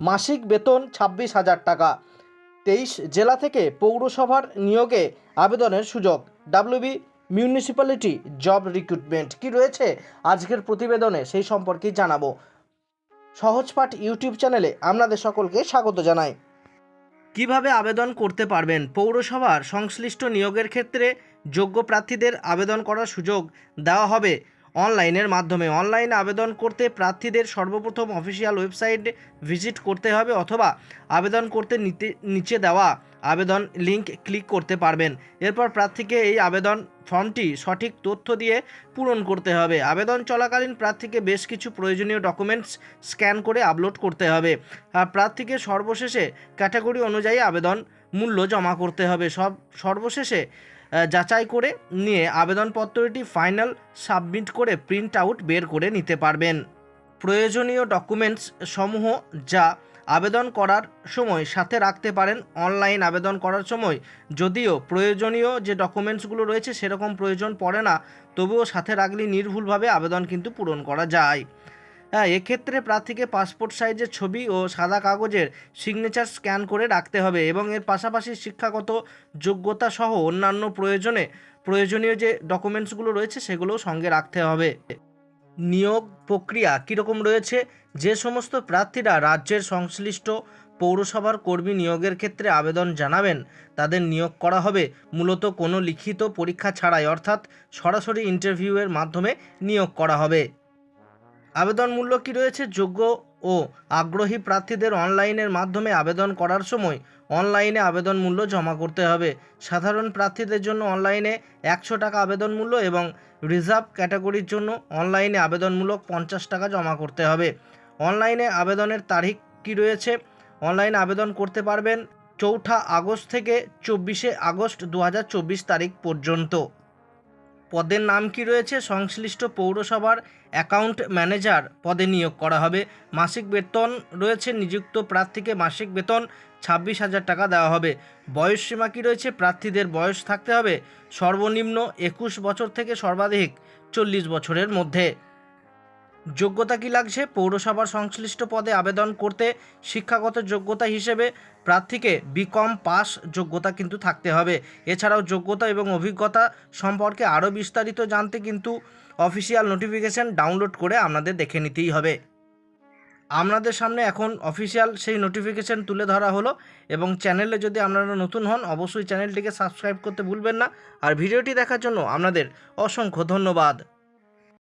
মাসিক বেতন ছাব্বিশ হাজার টাকা। তেইশ জেলা থেকে পৌরসভার নিয়োগে আবেদনের সুযোগ। WB municipality job recruitment. কি রয়েছে আজকের প্রতিবেদনে সেই সম্পর্কে জানাব। সহজপাঠ ইউটিউব চ্যানেলে আপনাদের সকলকে স্বাগত জানাই। কীভাবে আবেদন করতে পারবেন? পৌরসভার সংশ্লিষ্ট নিয়োগের ক্ষেত্রে যোগ্য প্রার্থীদের আবেদন করার সুযোগ দেওয়া হবে। অনলাইনের মাধ্যমে। অনলাইন আবেদন করতে প্রার্থীদের সর্বপ্রথম অফিসিয়াল ওয়েবসাইট ভিজিট করতে হবে অথবা আবেদন করতে নিতে, নিচে দেওয়া আবেদন লিংক ক্লিক করতে পারবেন। এরপর প্রার্থীকে এই আবেদন ফর্মটি সঠিক তথ্য দিয়ে পূরণ করতে হবে। আবেদন চলাকালীন প্রার্থীকে বেশ কিছু প্রয়োজনীয় ডকুমেন্টস স্ক্যান করে আপলোড করতে হবে। আর প্রার্থীকে সর্বশেষে ক্যাটাগরি অনুযায়ী আবেদন মূল্য জমা করতে হবে। সব, সর্বশেষে যাচাই করে নিয়ে আবেদনপত্রটি ফাইনাল সাবমিট করে প্রিন্ট আউট বের করে নিতে পারবেন। প্রয়োজনীয় ডকুমেন্টস সমূহ যা আবেদন করার সময় সাথে রাখতে পারেন অনলাইন আবেদন করার সময়। যদিও প্রয়োজনীয় যে ডকুমেন্টসগুলো রয়েছে সেরকম প্রয়োজন পড়ে না, তবুও সাথে রাখলে নির্ভুলভাবে আবেদন কিন্তু পূরণ করা যায়। হ্যাঁ এক্ষেত্রে প্রার্থীকে পাসপোর্ট সাইজের ছবি ও সাদা কাগজের সিগনেচার স্ক্যান করে রাখতে হবে এবং এর পাশাপাশি শিক্ষাগত যোগ্যতা সহ অন্যান্য প্রয়োজনে প্রয়োজনীয় যে ডকুমেন্টসগুলো রয়েছে সেগুলোও সঙ্গে রাখতে হবে। নিয়োগ প্রক্রিয়া কীরকম রয়েছে? যে সমস্ত প্রার্থীরা রাজ্যের সংশ্লিষ্ট পৌরসভার কর্মী নিয়োগের ক্ষেত্রে আবেদন জানাবেন, তাদের নিয়োগ করা হবে। মূলত কোনো লিখিত পরীক্ষা ছাড়াই, অর্থাৎ সরাসরি ইন্টারভিউয়ের মাধ্যমে নিয়োগ করা হবে। আবেদন মূল্য কি রয়েছে? যোগ্য ও আগ্রহী প্রার্থীদের অনলাইনের মাধ্যমে আবেদন করার সময় অনলাইনে আবেদন মূল্য জমা করতে হবে। সাধারণ প্রার্থীদের জন্য অনলাইনে একশো টাকা আবেদন মূল্য এবং রিজার্ভ ক্যাটাগরির জন্য অনলাইনে আবেদনমূলক পঞ্চাশ টাকা জমা করতে হবে। অনলাইনে আবেদনের তারিখ কি রয়েছে? অনলাইনে আবেদন করতে পারবেন চৌঠা আগস্ট থেকে চব্বিশে আগস্ট দু হাজার চব্বিশ তারিখ পর্যন্ত। পদের নাম কি রয়েছে? সংশ্লিষ্ট পৌরসভার অ্যাকাউন্ট ম্যানেজার পদে নিয়োগ করা হবে। মাসিক বেতন রয়েছে, নিযুক্ত প্রার্থীকে মাসিক বেতন ছাব্বিশ হাজার টাকা দেওয়া হবে। বয়স সীমা কী রয়েছে? প্রার্থীদের বয়স থাকতে হবে সর্বনিম্ন একুশ বছর থেকে সর্বাধিক চল্লিশ বছরের মধ্যে। যোগ্যতা কি লাগছে? পৌরসভার সংশ্লিষ্ট পদে আবেদন করতে শিক্ষাগত যোগ্যতা হিসেবে প্রার্থীকে বিকম পাস যোগ্যতা কিন্তু থাকতে হবে। এছাড়াও যোগ্যতা এবং অভিজ্ঞতা সম্পর্কে আরও বিস্তারিত জানতে কিন্তু অফিসিয়াল নোটিফিকেশান ডাউনলোড করে আপনাদের দেখে নিতেই হবে। আপনাদের সামনে এখন অফিসিয়াল সেই নোটিফিকেশান তুলে ধরা হলো এবং চ্যানেলে যদি আপনারা নতুন হন, অবশ্যই চ্যানেলটিকে সাবস্ক্রাইব করতে ভুলবেন না। আর ভিডিওটি দেখার জন্য আপনাদের অসংখ্য ধন্যবাদ।